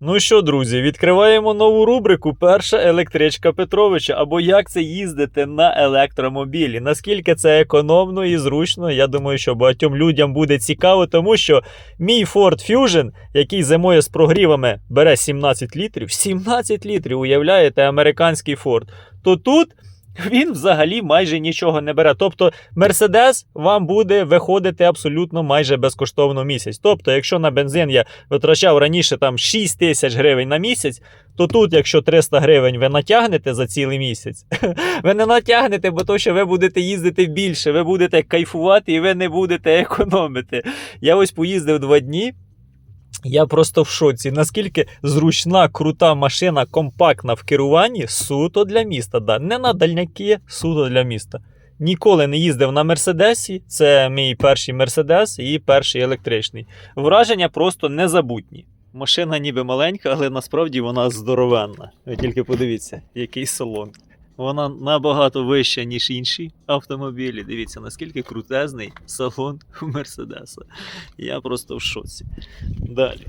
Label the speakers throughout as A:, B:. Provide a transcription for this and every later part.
A: Ну що, друзі, відкриваємо нову рубрику Перша електричка Петровича. Або як це їздити на електромобілі. Наскільки це економно і зручно, я думаю, що багатьом людям буде цікаво, тому що мій Ford Fusion, який зимою з прогрівами бере 17 літрів, 17 літрів, уявляєте, американський Ford, то тут. Він взагалі майже нічого не бере. Тобто Мерседес вам буде виходити абсолютно майже безкоштовно місяць. Тобто, якщо на бензин я витрачав раніше там 6 тисяч гривень на місяць, то тут, якщо 300 гривень ви натягнете за цілий місяць, ви не натягнете, бо то, що ви будете їздити більше, ви будете кайфувати і ви не будете економити. Я ось поїздив два дні. Я просто в шоці. Наскільки зручна, крута машина, компактна в керуванні, суто для міста. Да. Не на дальняки, суто для міста. Ніколи не їздив на Мерседесі. Це мій перший Мерседес і перший електричний. Враження просто незабутні. Машина ніби маленька, але насправді вона здоровенна. Ви тільки подивіться, який салон. Вона набагато вища, ніж інші автомобілі. Дивіться, наскільки крутезний салон у Мерседеса. Я просто в шоці. Далі.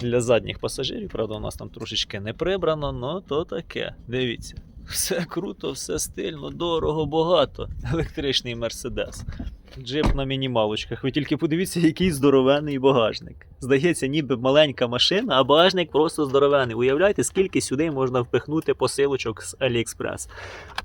A: Для задніх пасажирів, правда, у нас там трошечки не прибрано, але то таке. Дивіться. Все круто, все стильно, дорого, багато. Електричний Мерседес. Джип на мінімалочках. Ви тільки подивіться, який здоровенний багажник. Здається, ніби маленька машина, а багажник просто здоровений. Уявляєте, скільки сюди можна впихнути посилочок з AliExpress.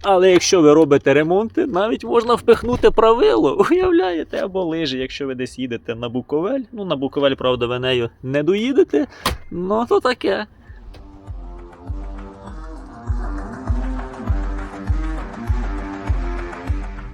A: Але якщо ви робите ремонти, навіть можна впихнути правило. Уявляєте, або лижі, якщо ви десь їдете на Буковель. Ну, на Буковель, правда, ви нею не доїдете. Ну, то таке.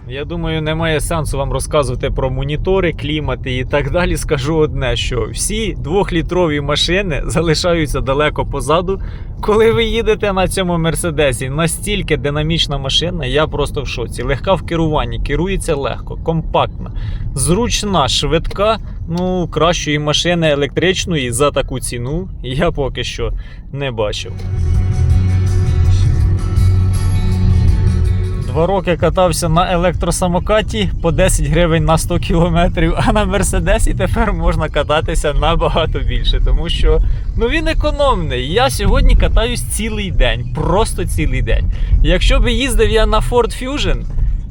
A: Я думаю, немає сенсу вам розказувати про монітори, клімати і так далі. Скажу одне: що всі двохлітрові машини залишаються далеко позаду. Коли ви їдете на цьому мерседесі, настільки динамічна машина, я просто в шоці. Легка в керуванні, керується легко, компактна, зручна, швидка. Ну, кращої машини електричної за таку ціну я поки що не бачив. Два роки катався на електросамокаті по 10 гривень на 100 кілометрів, а на Мерседесі тепер можна кататися набагато більше, тому що ну він економний. Я сьогодні катаюсь цілий день, просто цілий день. Якщо би їздив я на Ford Fusion,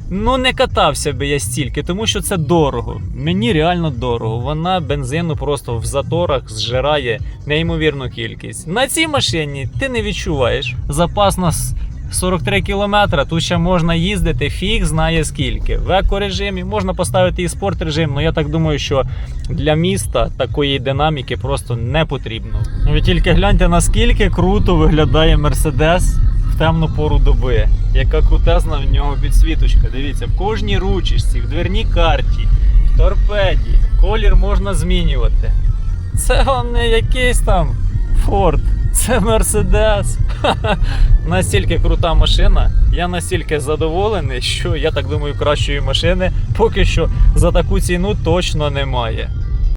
A: ну не катався би я стільки, тому що це дорого. Мені реально дорого. Вона бензину просто в заторах зжирає неймовірну кількість. На цій машині ти не відчуваєш. Запас нас 43 кілометри, тут ще можна їздити, фіг знає скільки. В екорежимі можна поставити і спорт режим, але я так думаю, що для міста такої динаміки просто не потрібно. Ви тільки гляньте, наскільки круто виглядає Мерседес в темну пору доби. Яка крутезна в нього підсвіточка. Дивіться, в кожній ручечці, в дверній карті, в торпеді. Колір можна змінювати. Це вам не якийсь там Форд, це Мерседес. Настільки крута машина. Я настільки задоволений, що я так думаю, кращої машини поки що за таку ціну точно немає.